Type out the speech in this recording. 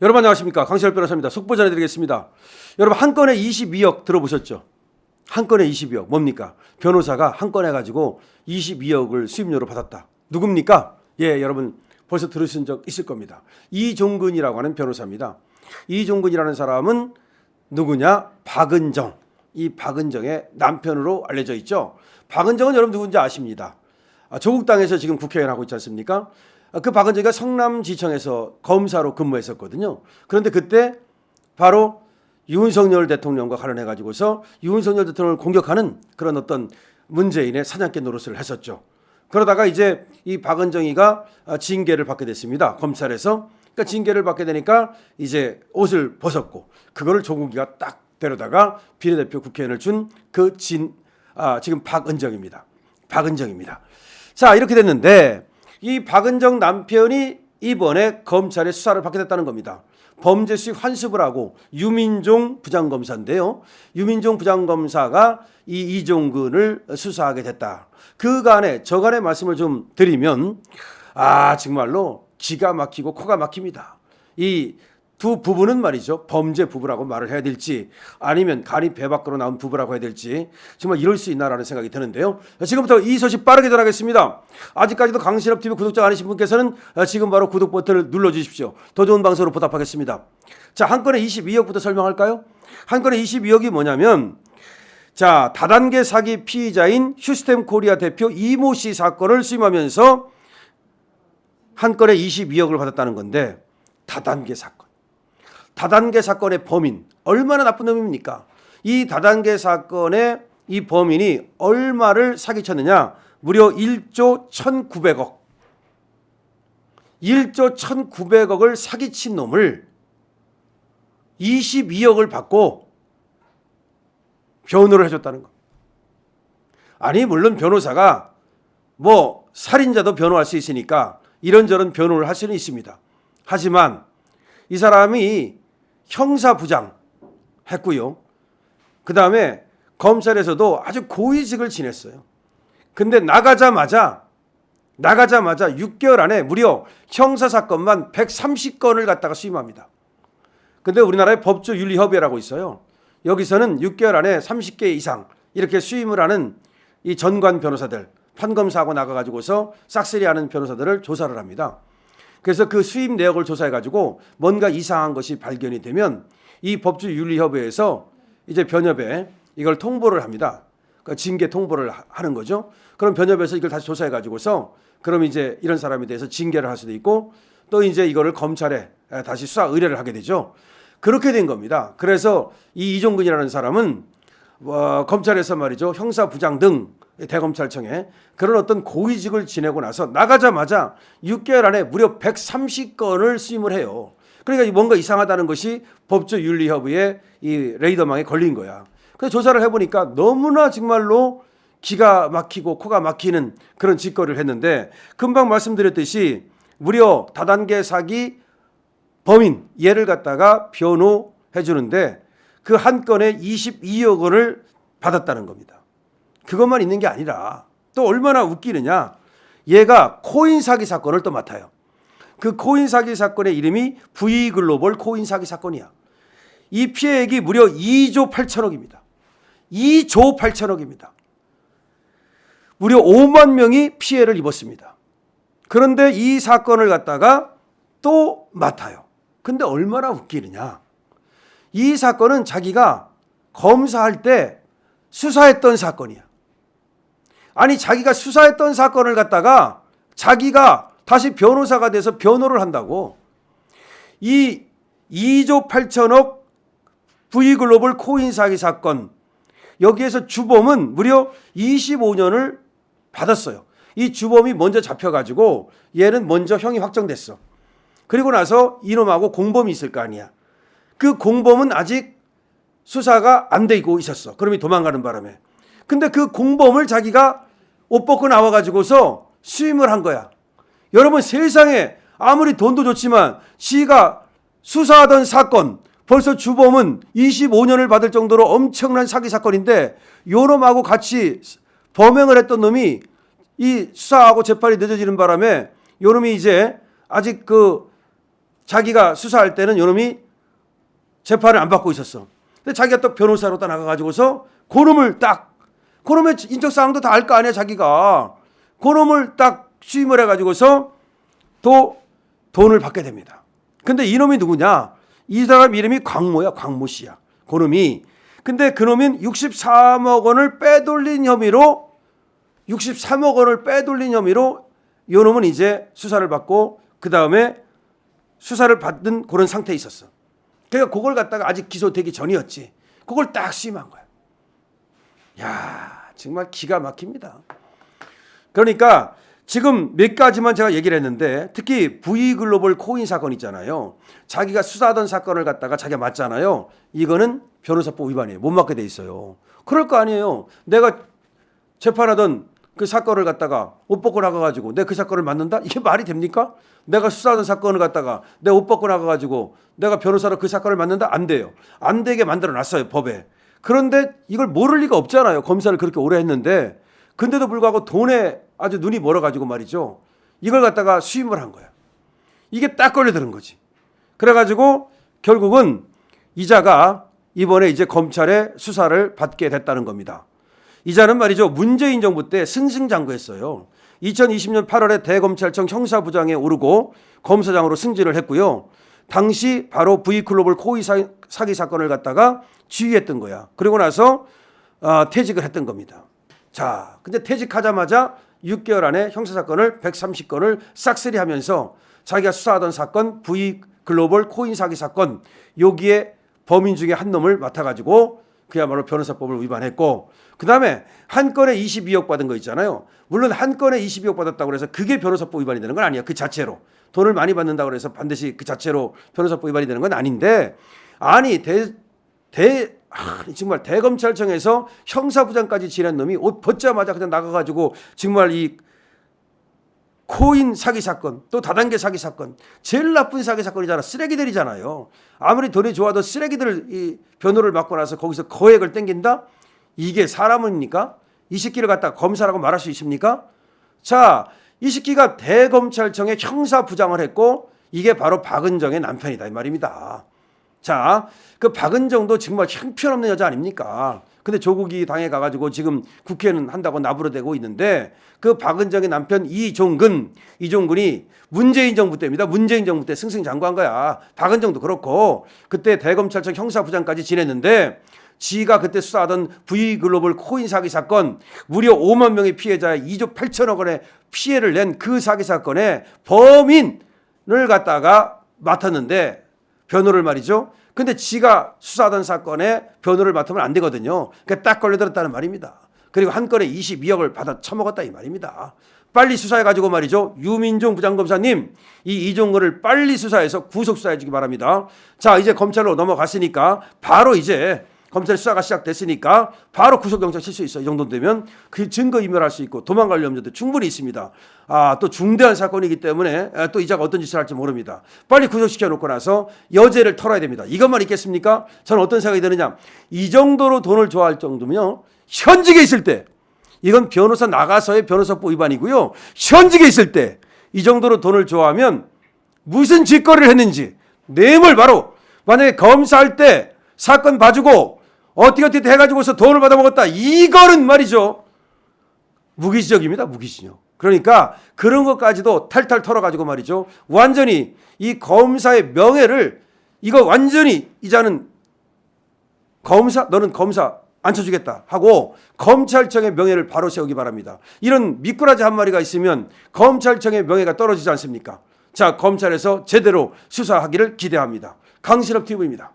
여러분 안녕하십니까 강시열 변호사입니다. 속보 전해드리겠습니다. 여러분 한 건에 22억 들어보셨죠? 한 건에 22억 뭡니까? 변호사가 한 건에 가지고 22억을 수임료로 받았다. 누굽니까? 예, 여러분 벌써 들으신 적 있을 겁니다. 이종근이라고 하는 변호사입니다. 이종근이라는 사람은 누구냐? 박은정. 이 박은정의 남편으로 알려져 있죠. 박은정은 여러분 누군지 아십니다. 아, 조국 땅에서 지금 국회의원 하고 있지 않습니까? 아, 그 박은정이가 성남지청에서 검사로 근무했었거든요. 그런데 그때 바로 윤석열 대통령과 관련해 가지고서 윤석열 대통령을 공격하는 그런 어떤 문재인의 사냥개 노릇을 했었죠. 그러다가 이제 이 박은정이가 아, 징계를 받게 됐습니다. 검찰에서. 그러니까 징계를 받게 되니까 이제 옷을 벗었고 그거를 조국이가 딱 데려다가 비례대표 국회의원을 준 그 진, 아, 지금 박은정입니다. 박은정입니다. 자, 이렇게 됐는데 이 박은정 남편이 이번에 검찰의 수사를 받게 됐다는 겁니다. 범죄 수익 환수를 하고 유민종 부장검사인데요. 유민종 부장검사가 이 이종근을 수사하게 됐다. 그간에 저간의 말씀을 좀 드리면 아 정말로 기가 막히고 코가 막힙니다. 이 두 부부는 말이죠. 범죄 부부라고 말을 해야 될지 아니면 간이 배 밖으로 나온 부부라고 해야 될지 정말 이럴 수 있나라는 생각이 드는데요. 지금부터 이 소식 빠르게 전하겠습니다. 아직까지도 강신업 TV 구독자 아니신 분께서는 지금 바로 구독 버튼을 눌러 주십시오. 더 좋은 방송으로 보답하겠습니다. 자, 한 건에 22억부터 설명할까요? 한 건에 22억이 뭐냐면 자, 다단계 사기 피의자인 휴스템 코리아 대표 이모 씨 사건을 수임하면서 한 건에 22억을 받았다는 건데 다단계 사건. 다단계 사건의 범인 얼마나 나쁜 놈입니까? 이 다단계 사건의 이 범인이 얼마를 사기쳤느냐? 무려 1조 1,900억. 1조 1,900억을 사기친 놈을 22억을 받고 변호를 해줬다는 거. 아니 물론 변호사가 뭐 살인자도 변호할 수 있으니까 이런저런 변호를 할 수는 있습니다. 하지만 이 사람이 형사부장 했고요. 그 다음에 검찰에서도 아주 고위직을 지냈어요. 근데 나가자마자 나가자마자 6개월 안에 무려 형사 사건만 130건을 갖다가 수임합니다. 근데 우리나라에 법조윤리협의회라고 있어요. 여기서는 6개월 안에 30개 이상 이렇게 수임을 하는 이 전관 변호사들 판검사하고 나가가지고서 싹쓸이하는 변호사들을 조사를 합니다. 그래서 그 수입 내역을 조사해 가지고 뭔가 이상한 것이 발견이 되면 이 법조윤리협회에서 이제 변협에 이걸 통보를 합니다. 그러니까 징계 통보를 하- 하는 거죠. 그럼 변협에서 이걸 다시 조사해 가지고서 그럼 이제 이런 사람에 대해서 징계를 할 수도 있고 또 이제 이거를 검찰에 다시 수사 의뢰를 하게 되죠. 그렇게 된 겁니다. 그래서 이 이종근이라는 사람은 어, 검찰에서 말이죠 형사부장 등 대검찰청에 그런 어떤 고위직을 지내고 나서 나가자마자 6개월 안에 무려 130건을 수임을 해요. 그러니까 뭔가 이상하다는 것이 법조윤리협의회 이 레이더망에 걸린 거야. 그래서 조사를 해보니까 너무나 정말로 기가 막히고 코가 막히는 그런 짓거리를 했는데 금방 말씀드렸듯이 무려 다단계 사기 범인 얘를 갖다가 변호해 주는데 그 한 건에 22억 원을 받았다는 겁니다. 그것만 있는 게 아니라 또 얼마나 웃기느냐. 얘가 코인 사기 사건을 또 맡아요. 그 코인 사기 사건의 이름이 V 글로벌 코인 사기 사건이야. 이 피해액이 무려 2조 8천억입니다. 2조 8천억입니다. 무려 5만 명이 피해를 입었습니다. 그런데 이 사건을 갖다가 또 맡아요. 근데 얼마나 웃기느냐. 이 사건은 자기가 검사할 때 수사했던 사건이야. 아니 자기가 수사했던 사건을 갖다가 자기가 다시 변호사가 돼서 변호를 한다고. 이 2조 8천억 V글로벌 코인 사기 사건 여기에서 주범은 무려 25년을 받았어요. 이 주범이 먼저 잡혀가지고 얘는 먼저 형이 확정됐어. 그리고 나서 이놈하고 공범이 있을 거 아니야. 그 공범은 아직 수사가 안 되고 있었어. 그럼이 도망가는 바람에. 근데 그 공범을 자기가 옷 벗고 나와가지고서 수임을 한 거야. 여러분 세상에 아무리 돈도 좋지만 지가 수사하던 사건 벌써 주범은 25년을 받을 정도로 엄청난 사기 사건인데 요놈하고 같이 범행을 했던 놈이 이 수사하고 재판이 늦어지는 바람에 요놈이 이제 아직 그 자기가 수사할 때는 요놈이 재판을 안 받고 있었어. 근데 자기가 또 변호사로 또 나가가지고서 그놈을 딱 그놈의 인적 사항도 다 알 거 아니야 자기가 그놈을 딱 수임을 해가지고서 또 돈을 받게 됩니다. 근데 이놈이 누구냐? 이 사람 이름이 광모야 광모 씨야. 그놈이 근데 그놈은 63억 원을 빼돌린 혐의로 63억 원을 빼돌린 혐의로 요놈은 이제 수사를 받고 그 다음에 수사를 받는 그런 상태에 있었어. 그러니까 그걸 갖다가 아직 기소되기 전이었지. 그걸 딱 수임한 거야. 야 정말 기가 막힙니다. 그러니까 지금 몇 가지만 제가 얘기를 했는데 특히 V 글로벌 코인 사건 있잖아요. 자기가 수사하던 사건을 갖다가 자기가 맞잖아요. 이거는 변호사법 위반이에요. 못 맞게 돼 있어요. 그럴 거 아니에요. 내가 재판하던 그 사건을 갖다가 옷 벗고 나가가지고 내가 그 사건을 맞는다? 이게 말이 됩니까? 내가 수사하던 사건을 갖다가 내가 옷 벗고 나가가지고 내가 변호사로 그 사건을 맞는다? 안 돼요. 안 되게 만들어 놨어요, 법에. 그런데 이걸 모를 리가 없잖아요. 검사를 그렇게 오래 했는데. 근데도 불구하고 돈에 아주 눈이 멀어가지고 말이죠. 이걸 갖다가 수임을 한 거야. 이게 딱 걸려드는 거지. 그래가지고 결국은 이자가 이번에 이제 검찰의 수사를 받게 됐다는 겁니다. 이자는 말이죠. 문재인 정부 때 승승장구했어요. 2020년 8월에 대검찰청 형사부장에 오르고 검사장으로 승진을 했고요. 당시 바로 V클로벌 코이 사- 사기 사건을 갖다가 지휘했던 거야. 그리고 나서 아, 퇴직을 했던 겁니다. 자, 근데 퇴직하자마자 6개월 안에 형사사건을 130건을 싹쓸이 하면서 자기가 수사하던 사건 V 글로벌 코인 사기 사건 여기에 범인 중에 한 놈을 맡아가지고 그야말로 변호사법을 위반했고 그 다음에 한 건에 22억 받은 거 있잖아요. 물론 한 건에 22억 받았다고 해서 그게 변호사법 위반이 되는 건 아니야. 그 자체로 돈을 많이 받는다고 해서 반드시 그 자체로 변호사법 위반이 되는 건 아닌데 아니 대, 대 아, 정말 대검찰청에서 형사부장까지 지낸 놈이 옷 벗자마자 그냥 나가가지고 정말 이 코인 사기 사건 또 다단계 사기 사건 제일 나쁜 사기 사건이잖아. 쓰레기들이잖아요. 아무리 돈이 좋아도 쓰레기들 이 변호를 맡고 나서 거기서 거액을 땡긴다? 이게 사람입니까? 이 새끼를 갖다 검사라고 말할 수 있습니까? 자 이 새끼가 대검찰청의 형사부장을 했고 이게 바로 박은정의 남편이다 이 말입니다 자, 그 박은정도 정말 형편없는 여자 아닙니까? 근데 조국이 당에 가가지고 지금 국회는 한다고 나부르대고 있는데 그 박은정의 남편 이종근, 이종근이 문재인 정부 때입니다. 문재인 정부 때 승승장구한 거야. 박은정도 그렇고 그때 대검찰청 형사부장까지 지냈는데 지가 그때 수사하던 V 글로벌 코인 사기 사건 무려 5만 명의 피해자의 2조 8천억 원의 피해를 낸 그 사기 사건의 범인을 갖다가 맡았는데 변호를 말이죠. 근데 지가 수사하던 사건에 변호를 맡으면 안 되거든요. 그러니까 딱 걸려들었다는 말입니다. 그리고 한 건에 22억을 받아 처먹었다 이 말입니다. 빨리 수사해 가지고 말이죠. 유민종 부장검사님 이 이종거를 빨리 수사해서 구속 수사해 주기 바랍니다. 자, 이제 검찰로 넘어갔으니까 바로 이제 검찰 수사가 시작됐으니까 바로 구속영장 칠 수 있어. 이 정도 되면 그 증거 인멸할 수 있고 도망갈 염려도 충분히 있습니다. 아, 또 중대한 사건이기 때문에 아, 또 이자가 어떤 짓을 할지 모릅니다. 빨리 구속시켜 놓고 나서 여죄를 털어야 됩니다. 이것만 있겠습니까? 저는 어떤 생각이 드느냐. 이 정도로 돈을 좋아할 정도면 현직에 있을 때 이건 변호사 나가서의 변호사법 위반이고요. 현직에 있을 때 이 정도로 돈을 좋아하면 무슨 짓거리를 했는지 뇌물 바로 만약에 검사할 때 사건 봐주고 어떻게 어떻게 해가지고서 돈을 받아먹었다 이거는 말이죠 무기지적입니다 무기지적 그러니까 그런 것까지도 탈탈 털어가지고 말이죠 완전히 이 검사의 명예를 이거 완전히 이자는 검사 너는 검사 안 쳐주겠다 하고 검찰청의 명예를 바로 세우기 바랍니다. 이런 미꾸라지 한 마리가 있으면 검찰청의 명예가 떨어지지 않습니까? 자 검찰에서 제대로 수사하기를 기대합니다. 강신업 TV입니다.